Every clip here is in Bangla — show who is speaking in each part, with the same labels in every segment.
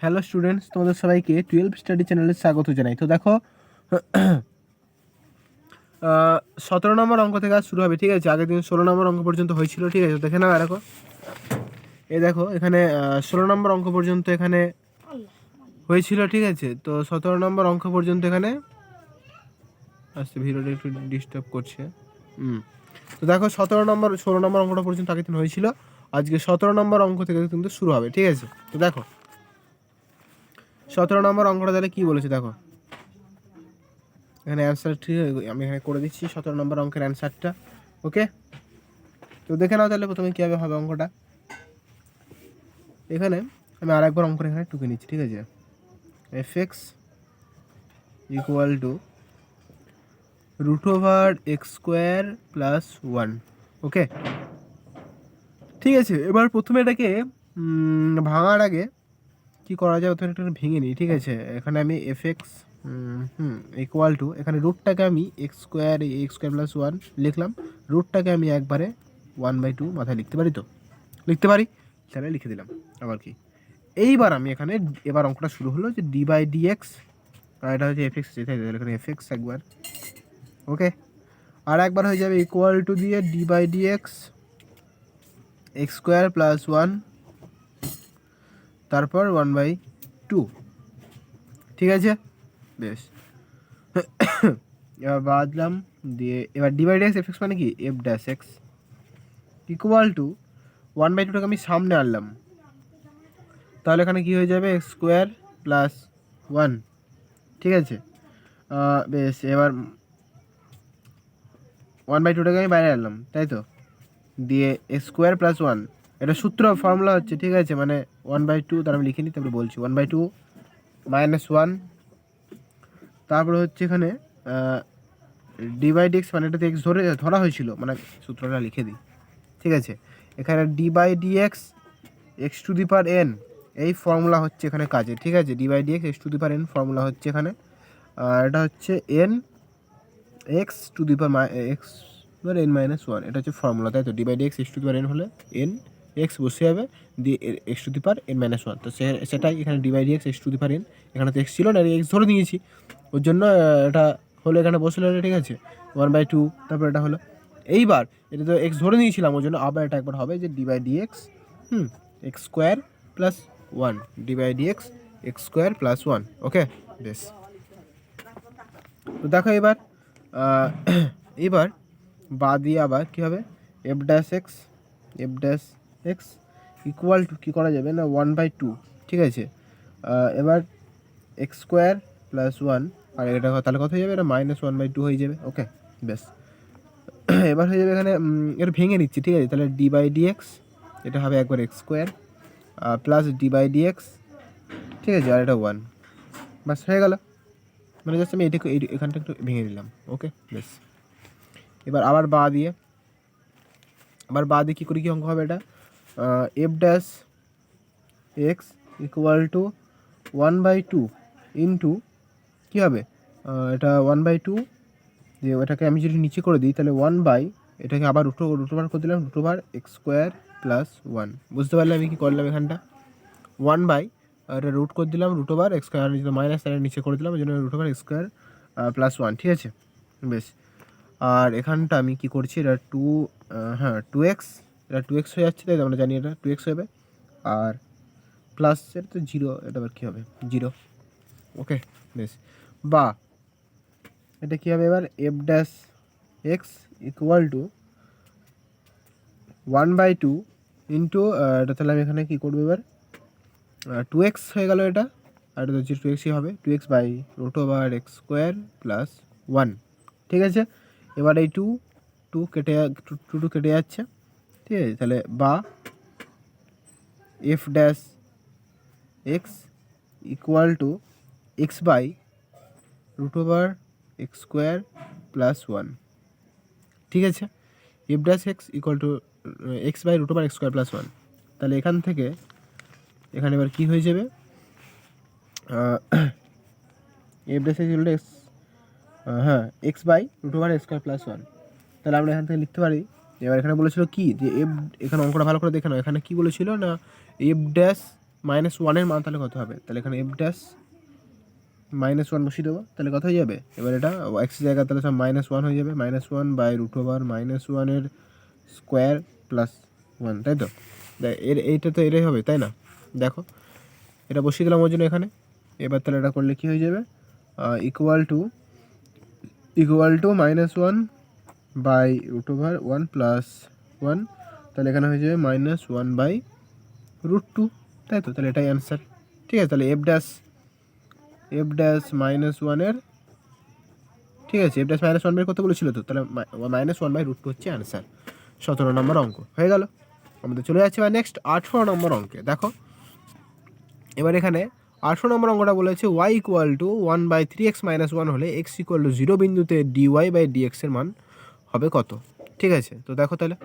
Speaker 1: হ্যালো স্টুডেন্টস তোমাদের সবাইকে টুয়েলভ স্টাডি চ্যানেলে স্বাগত জানাই। তো দেখো সতেরো নম্বর অঙ্ক থেকে আজ শুরু হবে, ঠিক আছে? আগের দিন ষোলো নম্বর অঙ্ক পর্যন্ত হয়েছিল, ঠিক আছে? দেখে নাও দেখো। এই দেখো, এখানে ষোলো নম্বর অঙ্ক পর্যন্ত এখানে হয়েছিল, ঠিক আছে? তো সতেরো নম্বর অঙ্ক পর্যন্ত এখানে আচ্ছা ভিডিওটা একটু ডিস্টার্ব করছে। হুম। তো দেখো, সতেরো নম্বর, ষোলো নম্বর অঙ্কটা পর্যন্ত আগের দিন হয়েছিল। আজকে সতেরো নম্বর অঙ্ক থেকে কিন্তু শুরু হবে, ঠিক আছে? তো দেখো সতেরো নম্বর অঙ্কটা তাহলে কী বলেছে দেখো? এখানে অ্যান্সার ঠিক আমি এখানে করে দিচ্ছি সতেরো নম্বর অঙ্কের অ্যান্সারটা ওকে তো দেখে নাও তাহলে প্রথমে কীভাবে হবে অঙ্কটা। এখানে আমি আর একবার অঙ্কটা এখানে টুকে নিচ্ছি, ঠিক আছে? F X equal to root over X square plus one okay ঠিক আছে, এবার প্রথমে এটাকে ভাঙার আগে কি করা যায় ওখানে একটু ভেঙে নিই, ঠিক আছে? এখানে আমি F X hmm equal to এখানে রুটটাকে আমি X square X square plus one লিখলাম। রুটটাকে আমি একবারে ওয়ান বাই টু মাথায় লিখতে পারি তো? লিখতে পারি? তাহলে লিখে দিলাম। আবার কি? এইবার আমি এখানে, এবার অঙ্কটা শুরু হলো যে ডি বাই ডি এক্স আর এটা হচ্ছে এফ এক্স এখানে এফ এক্স একবার। ওকে আর একবার হয়ে যাবে ইকুয়াল টু দিয়ে D by D X X square plus one তারপর ওয়ান বাই টু ঠিক আছে? বেশ। এবার বাদলাম দিয়ে, এবার ডিভাইড এক্স এফ এক্স মানে কি? F dash X equal to one by টুটাকে আমি সামনে আনলাম। তাহলে এখানে কি হয়ে যাবে? এক্স স্কোয়ার প্লাস ওয়ান ঠিক আছে? বেশ, এবার ওয়ান বাই টুটাকে আমি বাইরে আনলাম, তাই তো? দিয়ে এক্স স্কোয়ার প্লাস ওয়ান এটা সূত্র ফর্মুলা হচ্ছে, ঠিক আছে? মানে ওয়ান বাই টু তার আমি লিখে নিই, তারপরে বলছি one by two minus one তারপরে হচ্ছে এখানে ডিভাইড এক্স মানে এটাতে এক্স ধরে, ধরা হয়েছিল মানে সূত্রটা লিখে দিই। ঠিক আছে? এখানে D by D X to the power N এই ফর্মুলা হচ্ছে এখানে কাজে ঠিক আছে? D by D X to the power N formula হচ্ছে এখানে। আর এটা হচ্ছে N X to the power X N minus one এটা হচ্ছে ফর্মুলা তাই তো? D by D X X to the power N হলে এন এক্স বসে যাবে দিয়ে X to the power N minus one তো সেটাই এখানে D by D X X to the power N এখানে তো এক্স ছিল না এক্স ধরে নিয়েছি। ওর জন্য এটা হলো এখানে বসল এটা ঠিক আছে। ওয়ান বাই টু তারপর এটা হলো। এইবার, এটা তো এক্স ধরে নিয়েছিলাম, ওর জন্য আবার এটা একবার হবে যে D by D X hmm X square plus one D by D X X square plus one okay বেশ তো দেখো এবার এবার বা দিয়ে আবার কী হবে? F dash X F dash X equal to কী করা যাবে না? ওয়ান বাই টু ঠিক আছে? এবার এক্স স্কোয়ার প্লাস ওয়ান আর এটা তাহলে কত হয়ে যাবে? এটা মাইনাস ওয়ান বাই টু হয়ে যাবে। ওকে বেশ এবার হয়ে যাবে এখানে এটা ভেঙে নিচ্ছি, ঠিক আছে? তাহলে ডি বাই ডি এক্স এটা হবে একবার X square plus D by D X ঠিক আছে? আর এটা ওয়ান বাস হয়ে গেল। মানে জাস্ট আমি এটাকে এখানটা একটু ভেঙে দিলাম ওকে বেশ এবার আবার বা দিয়ে আবার বা দিয়ে কী করে? কী অঙ্ক হবে এটা? F dash X equal to one by two into কী হবে? এটা ওয়ান বাই টু যে ওটাকে আমি যদি নিচে করে দিই, তাহলে ওয়ান বাই এটাকে আবার রুটো রুটো বার করে দিলাম রুটো বার এক্স স্কোয়ার প্লাস ওয়ান বুঝতে পারলে আমি কী করলাম এখানটা? ওয়ান বাই এটা রুট করে দিলাম রুট ওভার এক্স স্কোয়ার নিচে মাইনাস তার নিচে করে দিলাম ওই জন্য root over X square plus one ঠিক আছে? বেশ। আর এখানটা আমি কি করছি? এটা টু হ্যাঁ টু এক্স এটা টু এক্স হয়ে যাচ্ছে, তাই আমরা জানি এটা টু এক্স হবে। আর প্লাস তো জিরো এটা আবার কী হবে? জিরো ওকে বেশ। বা, এটা কী হবে এবার? F dash x equal to one by two into এটা তাহলে আমি এখানে কী করব এবার? টু এক্স হয়ে গেল এটা, আর এটা হচ্ছে টু এক্সই হবে। Two x by root over x square plus one ঠিক আছে? এবার এই টু টু কেটে টু টু কেটে যাচ্ছে। ঠিক আছে তাহলে বা f dash x equal to x by root over x square plus one ঠিক আছে? F dash x equal to x by root over x square plus one তাহলে এখান থেকে এখানে এবার কী হয়ে যাবে? এফ ড্যাশ এক্স এক্স হ্যাঁ x by root over x square plus one তাহলে আমরা এখান থেকে লিখতে পারি এবার এখানে বলেছিল কি? যে এফ, এখানে অঙ্কটা ভালো করে দেখে নাও। এখানে কি বলেছিল না? এফ ড্যাশ মাইনাস ওয়ানের মান তাহলে কত হবে? তাহলে এখানে এফ ড্যাশ মাইনাস ওয়ান বসিয়ে দেবো, তাহলে কত হয়ে যাবে? এবার এটা এক্স জায়গা তাহলে সব মাইনাস ওয়ান হয়ে যাবে। Minus one by root over minus ওয়ানের স্কোয়ার প্লাস ওয়ান, তাই তো? এর, এইটা তো এটাই হবে, তাই না? দেখো, এটা বসিয়ে দিলাম ওই জন্য এখানে। এবার তাহলে এটা করলে কী হয়ে যাবে? Equal to equal to minus one by root over one plus one তাহলে এখানে হয়ে যাবে minus one by root two তাই তো? তাহলে এটাই অ্যান্সার ঠিক আছে, তাহলে f dash f dash minus ওয়ানের ঠিক আছে f dash minus one by কত বলেছিল তো? তাহলে minus one by root two হচ্ছে অ্যান্সার সতেরো নম্বর অঙ্ক, হয়ে গেল। আমাদের চলে যাচ্ছে এবার নেক্সট আঠেরো নম্বর অঙ্কে। দেখো, এবার এখানে আঠেরো নম্বর অঙ্কটা বলেছে y equal to one by three x minus one হলে এক্স ইকুয়াল টু জিরো বিন্দুতে ডি ওয়াই বাই ডি এক্সের মান হবে কত? ঠিক আছে, তো দেখো তাহলে।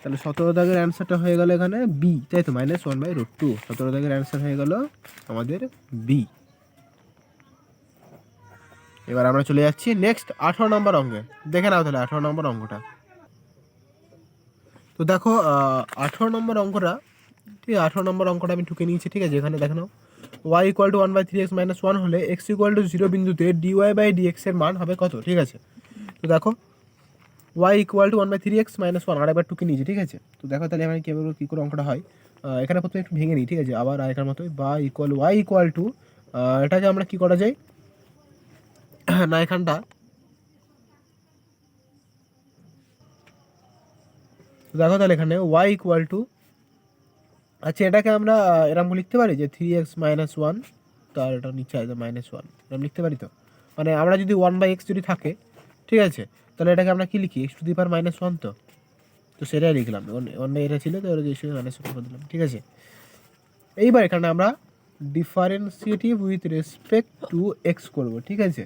Speaker 1: তাহলে সতেরো দাগের অ্যান্সারটা হয়ে গেল এখানে বি তাই তো? Minus one by root two সতেরো দাগের অ্যান্সার হয়ে গেল আমাদের বি এবার আমরা চলে যাচ্ছি নেক্সট আঠারো নম্বর অঙ্কে। দেখে নাও তাহলে আঠারো নম্বর অঙ্কটা। তো দেখো আঠারো নম্বর অঙ্কটা, ঠিক আছে, আঠারো নম্বর অঙ্কটা আমি ঠুকে নিয়েছি, ঠিক আছে, এখানে দেখে নাও। Y equal to one by three x minus one হলে এক্স ইকুয়াল টু জিরো বিন্দুতে ডি ওয়াই বাই ডি এক্সের মান হবে কত? ঠিক আছে, তো দেখো y equal to one by three x minus one আর একবার টুকে নিয়েছি ঠিক আছে? তো দেখো তাহলে আমি কীভাবে কী করে অঙ্কটা হয়? এখানে প্রথমে একটু ভেঙে নিই, ঠিক আছে? আবার আগেকার মতোই বা ইকুয়াল ওয়াই ইকুয়াল টু এটাকে আমরা কী করা যায়? না, এখানটা দেখো তাহলে এখানে ওয়াই ইকুয়াল টু আচ্ছা এটাকে আমরা এরকম লিখতে পারি যে থ্রি এক্স মাইনাস ওয়ান তার এটা নিচে আছে মাইনাস ওয়ান এরকম লিখতে পারি তো? মানে আমরা যদি ওয়ান বাই এক্স যদি থাকে, ঠিক আছে? তাহলে এটাকে আমরা কী লিখি? X to the power minus one তো? তো সেটাই লিখলাম। অন্য এটা ছিল, তো ওটা এসে মাইনাস ওয়ান করে দিলাম, ঠিক আছে? এইবার এখানে আমরা differentiate with respect to x করব, ঠিক আছে?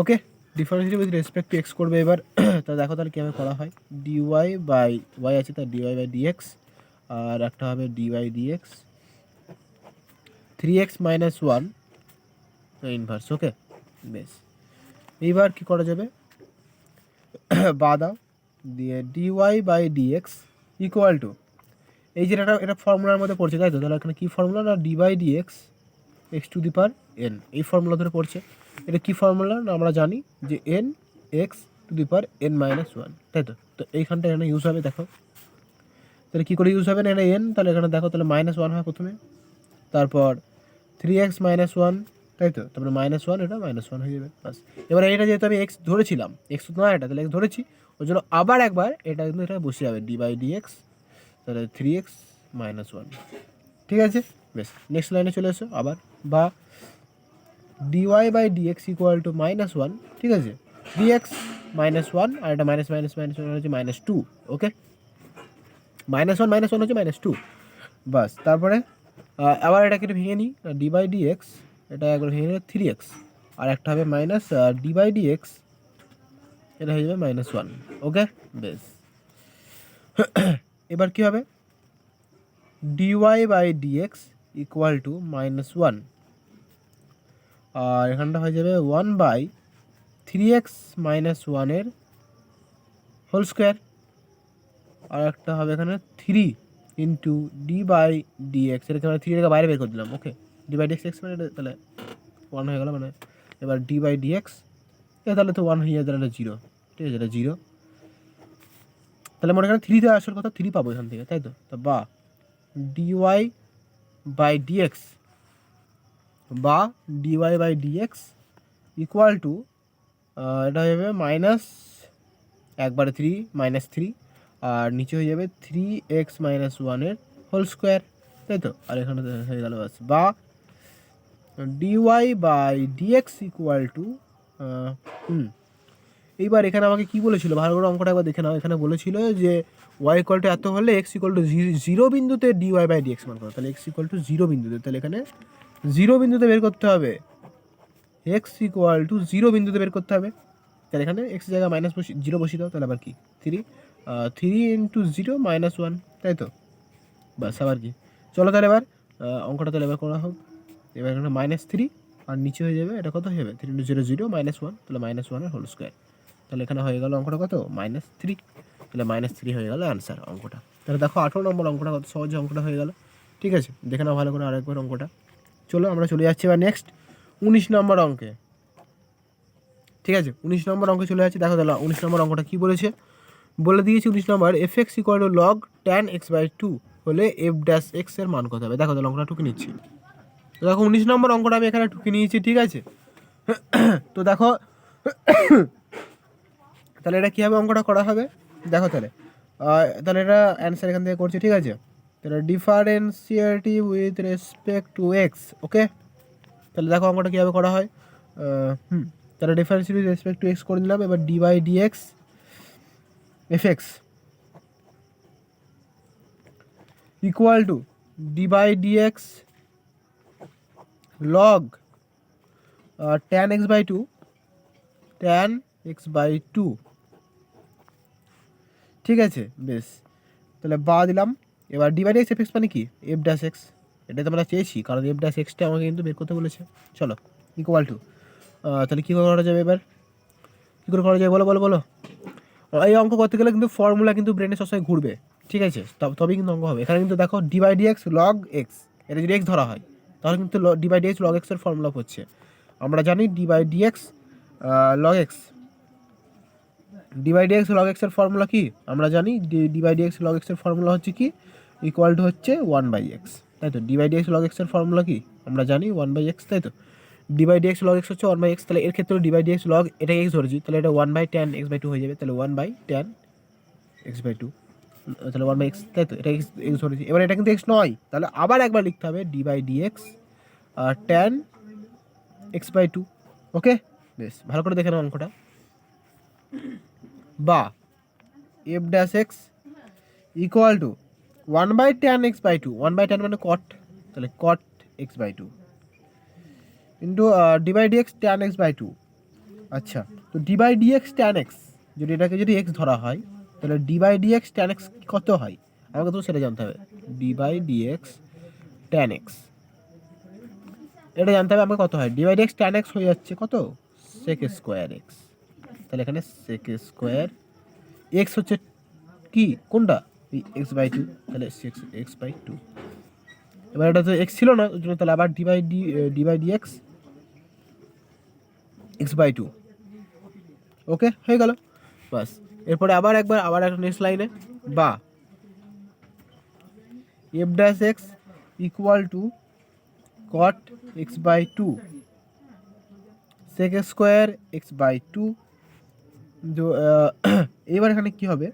Speaker 1: Okay differentiate with respect to x করবে এবার। তা দেখো তাহলে কীভাবে করা হয়? ডিওয়াই বাই ওয়াই আছে তার ডিওয়াই বাই ডিএক্স আর একটা হবে d y d x three x minus one inverse okay বেশ। এইবার কি করা যাবে? বা দাও দিয়ে d y by d x equal to এই যে এটা এটা ফর্মুলার মধ্যে পড়ছে, তাই তো? তাহলে এখানে কী ফর্মুলা না d by d x x to the power n এই ফর্মুলা ধরে পড়ছে। এটা কী ফর্মুলা না আমরা জানি যে n x to the power n minus one তাই তো? তো এইখানটা এখানে ইউজ হবে, দেখো। তাহলে কী করে ইউজ হবে না এটা এন তাহলে এখানে দেখো, তাহলে মাইনাস ওয়ান হয় প্রথমে। তারপর থ্রি এক্স মাইনাস ওয়ান তাই তো? তারপরে মাইনাস ওয়ান এটা মাইনাস ওয়ান হয়ে যাবে, বাস। এবার এটা যেহেতু আমি এক্স ধরেছিলাম এক্স তো নয় এটা তাহলে এক্স ধরেছি, ওই জন্য আবার একবার এটা কিন্তু এটা বসে যাবে ডি বাই ডি এক্স তাহলে থ্রি এক্স মাইনাস ওয়ান ঠিক আছে? বেশ নেক্সট লাইনে চলে এসো, আবার, বা d y by d x equal to minus one ঠিক আছে? ডিএক্স মাইনাস ওয়ান আর এটা মাইনাস মাইনাস মাইনাস ওয়ান হচ্ছে minus two okay minus one minus one হচ্ছে মাইনাস টু বাস, তারপরে আবার এটাকে একটু ভেঙে নিই ডি বাই ডি এক্স এটা একবার ভেঙে নিলে থ্রি এক্স আর একটা হবে minus d by d x এটা হয়ে যাবে মাইনাস ওয়ান ওকে বেশ। এবার কী হবে? D y by d x equal to minus one আর এখানটা হয়ে যাবে one by three x minus ওয়ানের হোল স্কোয়ার আর একটা হবে এখানে three into d by d x আমরা থ্রি বাইরে বের করে দিলাম okay d by d x x মানে তাহলে ওয়ান হয়ে গেল মানে এবার ডি বাই ডি এক্স তাহলে তো ওয়ান হয়ে যায় তাহলে জিরো ঠিক আছে, এটা জিরো তাহলে মনে করেন থ্রিতে আসার কথা থ্রি পাবো এখান থেকে, তাই তো? তো বা d y by d x বা d y by d x equal to এটা হয়ে যাবে মাইনাস একবারে থ্রি মাইনাস থ্রি আর নিচে হয়ে যাবে থ্রি এক্স মাইনাস ওয়ানের হোল স্কোয়ার তাই তো? আর এখানে হয়ে গেল বা d y by d x equal to এইবার এখানে আমাকে কি বলেছিল? ভালো করে অঙ্কটা একবার দেখে নাও। এখানে বলেছিল যে ওয়াই ইকুয়াল টু এত হলে এক্স ইকুয়াল টু জিরো বিন্দুতে d y by d x মান করো। তাহলে এক্স ইকুয়াল টু জিরো বিন্দুতে। তাহলে এখানে জিরো বিন্দুতে বের করতে হবে। এক্স ইকুয়াল টু জিরো বিন্দুতে বের করতে হবে। তাহলে এখানে এক্স জায়গায় মাইনাস বসি জিরো বসিয়ে দাও। তাহলে আবার কি? Three three into zero minus one তাই তো? বাস আবার কি? চলো তাহলে এবার আহ, অঙ্কটা তাহলে এবার করা হোক। এবার এখানে মাইনাস থ্রি আর নিচে হয়ে যাবে, এটা কত হয়ে যাবে? Three into zero zero minus one তাহলে মাইনাস ওয়ানের হোল স্কোয়ার তাহলে এখানে হয়ে গেল অঙ্কটা কত? মাইনাস থ্রি তাহলে মাইনাস থ্রি হয়ে গেল অ্যান্সার অঙ্কটা। তাহলে দেখো আঠেরো নম্বর অঙ্কটা কত সহজে অঙ্কটা হয়ে গেল। ঠিক আছে? দেখে নাও ভালো করে আরেকবার অঙ্কটা। চলো আমরা চলে যাচ্ছি এবার নেক্সট উনিশ নম্বর অঙ্কে। ঠিক আছে? উনিশ নম্বর অঙ্কে চলে যাচ্ছে। দেখো তাহলে উনিশ নম্বর অঙ্কটা কী বলেছে? বলে দিয়েছি উনিশ number f x equal to log tan x by two হলে এফ ড্যাশ এক্সের মান কত হবে? দেখো তাহলে অঙ্কটা টুকে নিচ্ছি। তো দেখো উনিশ নম্বর অঙ্কটা আমি এখানে টুকে নিয়েছি, ঠিক আছে? তো দেখো, তাহলে এটা কীভাবে অঙ্কটা করা হবে? দেখো তাহলে। তাহলে এটা অ্যান্সার এখান থেকে করছি, ঠিক আছে? তাহলে differentiate with respect to x okay তাহলে দেখো অঙ্কটা কীভাবে করা হয়। হুম, তাহলে differentiate with respect to x করে নিলাম এবার d by d x f x equal to d by d x log tan x by two tan x by two ঠিক আছে, বেশ। তাহলে বা দিলাম। এবার ডিভাইড এক্স এফ এক্স মানে কি? এফ ড্যাশ এক্স এটাই তো আমরা চেয়েছি, কারণ এফ ড্যাশ এক্সটা আমাকে কিন্তু বের করতে বলেছে। চলো ইকুয়াল টু তাহলে কী করে করা যাবে এবার? কী করে করা যাবে? বলো বলো বলো। এই অঙ্ক করতে গেলে কিন্তু ফর্মুলা কিন্তু ব্রেনে সবসময় ঘুরবে। ঠিক আছে তব- তবেই কিন্তু অঙ্ক হবে। এখানে কিন্তু দেখো ডিভাইড এক্স লগ এক্স এটা যদি এক্স ধরা হয় তাহলে কিন্তু ডিভাইড এক্স লগ এক্সের ফর্মুলা হচ্ছে। আমরা জানি divide d x log x divide x log এক্সের ফর্মুলা কি? আমরা জানি ডিভাইড এক্স লগ এক্সের ফর্মুলা হচ্ছে কি? ইকুয়াল টু হচ্ছে ওয়ান বাই এক্স তাই তো? ডিভাইড এক্স লগ এক্সের ফর্মুলা কি? আমরা জানি ওয়ান বাই এক্স তাই তো? ডিভাইড এক্স লগ এক্স হচ্ছে ওয়ান বাই এক্স তাহলে এর ক্ষেত্রে ডিভাইড এক্স লগ এটা এক্স ধরেছি, তাহলে এটা one by ten x by two হয়ে যাবে, তাহলে one by ten x by two তাহলে ওয়ান বাই এক্স তাই তো? এটা এক্স এক্স এবার এটা কিন্তু এক্স নয়। তাহলে আবার একবার লিখতে হবে d by d x ten x by two okay বেশ, ভালো করে দেখে নাও অঙ্কটা। বা f dash x equal to one by ten x by two one by ten মানে কট তাহলে cot x by two into divide d x tan x by two আচ্ছা তো d by d x tan x যদি এটাকে যদি এক্স ধরা হয় তাহলে ডি এক্স ট্যান এক্স কত হয়? আমাকে তো সেটা জানতে হবে। ডি এক্স ট্যান এক্স এটা জানতে হবে আমাকে কত হয়? ডিভাইড এক্স ট্যান এক্স হয়ে যাচ্ছে কত? সেক স্কোয়ার এক্স তাহলে এখানে সেক স্কোয়ার এক্স হচ্ছে কি? কোনটা? এক্স বাই টু তাহলে সিক্স এক্স বাই টু এবার এটা তো এক্স ছিল না, ওই জন্য তাহলে আবার divide d divide d x x by two okay হয়ে গেল। বাস। এরপরে আবার একবার, আবার একটা নেক্সট লাইনে বা। F dash x equal to cot x by two sec square x by two এইবার এখানে কি হবে?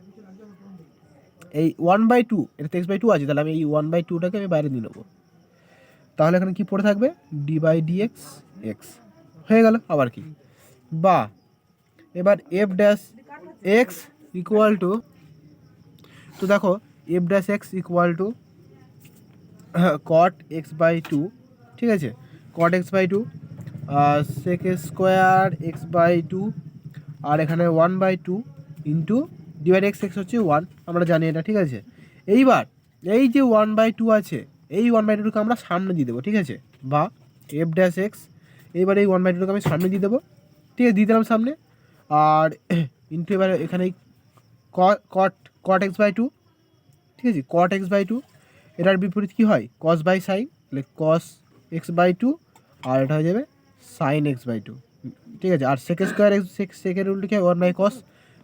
Speaker 1: এই ওয়ান বাই টু এটা এক্স বাই টু আছে, তাহলে আমি এই ওয়ান বাই টুটাকে আমি বাইরে নিয়ে নেব। তাহলে এখানে কি পড়ে থাকবে? D by d x x হয়ে গেল, আবার কি? বা। এবার f dash x equal to তো দেখো f dash x equal to cot x by two ঠিক আছে? Cot x by two sec square x by two আর এখানে one by two into divide x x হচ্ছে ওয়ান আমরা জানি এটা, ঠিক আছে? এইবার, এই যে ওয়ান বাই টু আছে, এই ওয়ান বাই টুকে আমরা সামনে দিয়ে দেবো, ঠিক আছে? বা এফ ড্যাশ এক্স এইবার এই ওয়ান বাই টুকে আমি সামনে দিয়ে দেবো, ঠিক আছে? দিয়ে দিলাম সামনে, আর ইন্টু এবার এখানে cot cot x by two ঠিক আছে? কট এক্স বাই টু এটার বিপরীত কী হয়? কস বাই সাইন তাহলে কস এক্স বাই টু আর এটা হয়ে যাবে সাইন এক্স বাই টু ঠিক আছে? আর সেকেন্ড স্কোয়ার এক্স সেকেন্ড রুলটি কি one by cos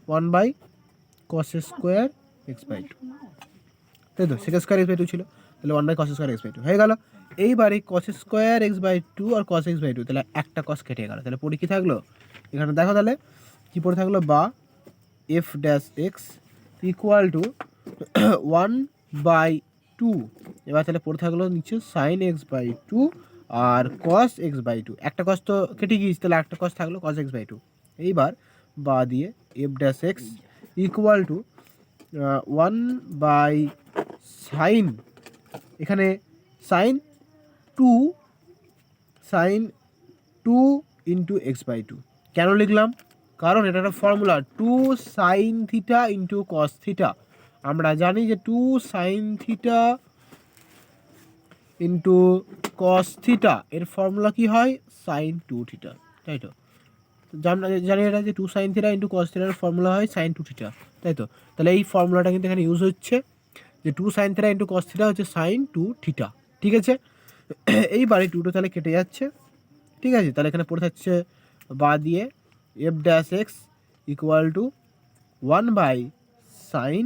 Speaker 1: one by cos square x by two তাই তো? Second square x by two ছিল, তাহলে one by cos square x by two হয়ে গেল। এইবার এই cos square x by two R cos x by two তাহলে একটা কস কেটে গেল। তাহলে পড়ে কী থাকল? এখানে দেখো তাহলে কী পড়ে থাকল? বা f dash x equal to one by two এবার তাহলে পড়ে থাকল নিচে সাইন এক্স বাই টু আর কস এক্স বাই টু একটা কস তো কেটে গিয়েছে, তাহলে একটা কস থাকল কস এক্স বাই টু এইবার বা দিয়ে f dash x equal to one by sine এখানে sine two sine two into x by two কেন লিখলাম? কারণ এটা একটা formula two sine theta into cos theta আমরা জানি যে two sine theta into cos theta এর ফর্মুলা কি হয়? সাইন টু থিটা তাই তো? জান- এটা যে two sine theta into cos থিটার ফর্মুলা হয় সাইন টু থিটা তাই তো? তাহলে এই ফর্মুলাটা কিন্তু এখানে ইউজ হচ্ছে যে two sine theta into cos theta হচ্ছে সাইন টু থিটা ঠিক আছে? এইবারে টুটো তাহলে কেটে যাচ্ছে, ঠিক আছে? তাহলে এখানে পড়ে থাকছে বা দিয়ে f dash x equal to one by sine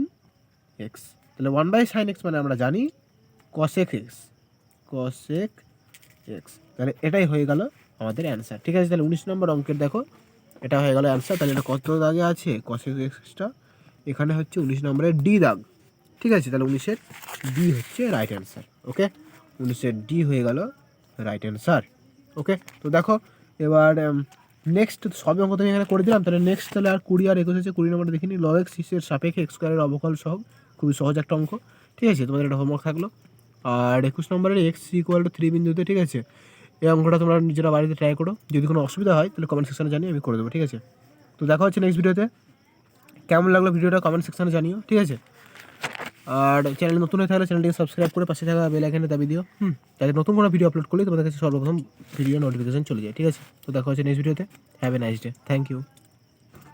Speaker 1: x তাহলে ওয়ান বাই সাইন এক্স মানে আমরা জানি কসেক এক্স কসেক এক্স তাহলে এটাই হয়ে গেল আমাদের অ্যান্সার ঠিক আছে, তাহলে উনিশ নম্বর অঙ্কের দেখো, এটা হয়ে গেল অ্যান্সার তাহলে এটা কত দাগে আছে? কসেক এক্সটা এখানে হচ্ছে উনিশ নম্বরের ডি দাগ। ঠিক আছে, তাহলে উনিশের ডি হচ্ছে রাইট অ্যান্সার ওকে উনিশের ডি হয়ে গেল রাইট অ্যান্সার ওকে তো দেখো, এবার নেক্সট সবই অঙ্ক তুমি এখানে করে দিলাম। তাহলে নেক্সট তাহলে আর কুড়ি আর একুশ হচ্ছে কুড়ি নম্বর দেখিনি। লগ এক্স সাপেক্ষে এক্স স্কোয়ারের অবকল সহ খুবই সহজ একটা অঙ্ক। ঠিক আছে, তোমাদের একটা হোমওয়ার্ক থাকল। আর একুশ নম্বরের এক্স ইকুয়াল টু থ্রি বিন্দুতে, ঠিক আছে? এই অঙ্কটা তোমরা নিজেরা বাড়িতে ট্রাই করো। যদি কোনো অসুবিধা হয়, তাহলে কমেন্ট সেকশনে জানিয়ে আমি করে দেবো, ঠিক আছে? তো দেখা হচ্ছে নেক্সট ভিডিওতে কেমন লাগল ভিডিওটা কমেন্ট সেকশনে জানিও, ঠিক আছে? আর চ্যানেল নতুন হয়ে থাকলে চ্যানেলটিকে সাবস্ক্রাইব করে পাশে থাকা বেল আইকনে দাবি দিও। হুম, যাতে নতুন কোনো ভিডিও আপলোড করলে তোমাদের কাছে সর্বপ্রথম ভিডিও নোটিফিকেশন চলে যায়, ঠিক আছে? তো দেখা হচ্ছে নেক্সট ভিডিওতে have a nice day thank you